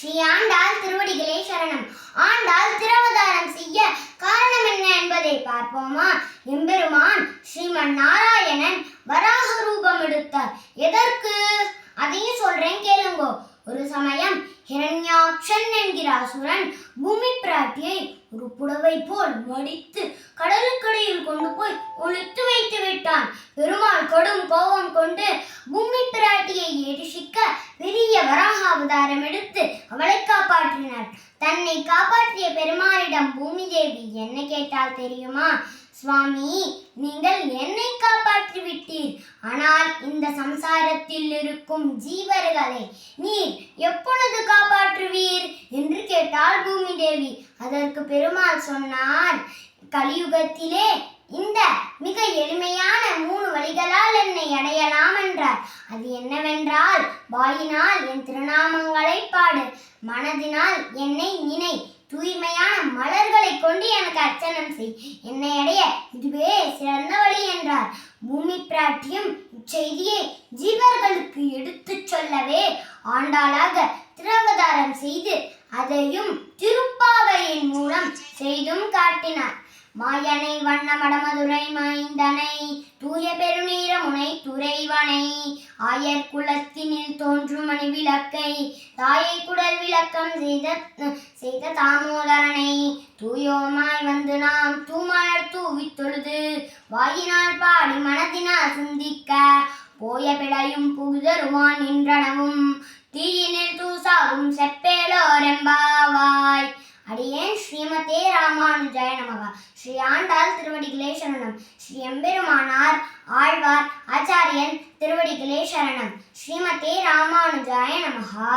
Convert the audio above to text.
ஸ்ரீ ஆண்டாள் திருவடிகளே சரணம். ஆண்டாள் திரவதாரம் செய்ய காரணம் என்ன என்பதை பார்ப்போமா? எம்பெருமான் ஸ்ரீமன் நாராயணன் வராக ரூபம் எடுத்தார் எதற்கு? அதையும் சொல்றேன் கேளுங்கோ. ஒரு சமயம் ஹிரண்யாட்சன் என்கிற அசுரன் பூமி பிராட்டியை ஒரு புடவை போல் மடித்து கடலுக்கடியில் கொண்டு போய் ஒளித்து வைத்து விட்டான். பெருமாள் கடும் கோபம் கொண்டு பூமி பிராட்டியை எரிசிக்க அவதாரம் எடுத்து அவளை காப்பாற்றினார். தன்னை காப்பாற்றிய பெருமாளிடம் பூமி தேவி என்ன கேட்டால் தெரியுமா? சுவாமி நீங்கள் என்னை காப்பாற்றி விட்டீர். ஆனால் இந்த சம்சாரத்தில் இருக்கும் ஜீவர்களை நீர் எப்பொழுது காப்பாற்றுவீர்? என்று கேட்டாள் பூமி தேவி அதற்கு பெருமாள் சொன்னார் கலியுகத்திலே இந்த மிக எளிமையான மூணு வழிகளால் என்னை அடையலாம் என்றார். அது என்னவென்றால் வாயினால் என் திருநாமங்களை பாடு மனதினால் என்னை நினை தூய்மையான மலர்களை கொண்டு எனக்கு அர்ச்சனம் செய். என்னை அடைய இதுவே சிறந்த வழி என்றார். பூமி பிராட்டியும் இச்செய்தியை ஜீவர்களுக்கு எடுத்துச் சொல்லவே ஆண்டாளாக திரவதாரம் செய்து அதையும் திருப்பாவையின் மூலம் செய்தும் காட்டினார். மாயனை வண்ணமடமதுரை மைந்தனை தூய பெருநீரமுனை துறைவனை. ஆயர் குலத்தினில் தோன்றும் மணி விளக்கை தாயை குடல் விளக்கம் செய்த செய்த தாமோதரனை. தூயோமாய் வந்து நாம் தூமலர் தூவி தொழுது வாயினால் பாடி மனதினால் சிந்திக்க போய பிழையும் புகுதருவான் நின்றனவும். தீயினில் தூசா ஸ்ரீமதே ராமானுஜாய நமகா. ஸ்ரீ ஆண்டாள் திருவடிகளே சரணம். ஸ்ரீ எம்பெருமானார் ஆழ்வார் ஆச்சாரியன் திருவடிகளே சரணம். ஸ்ரீமதே ராமானுஜாய நமகா.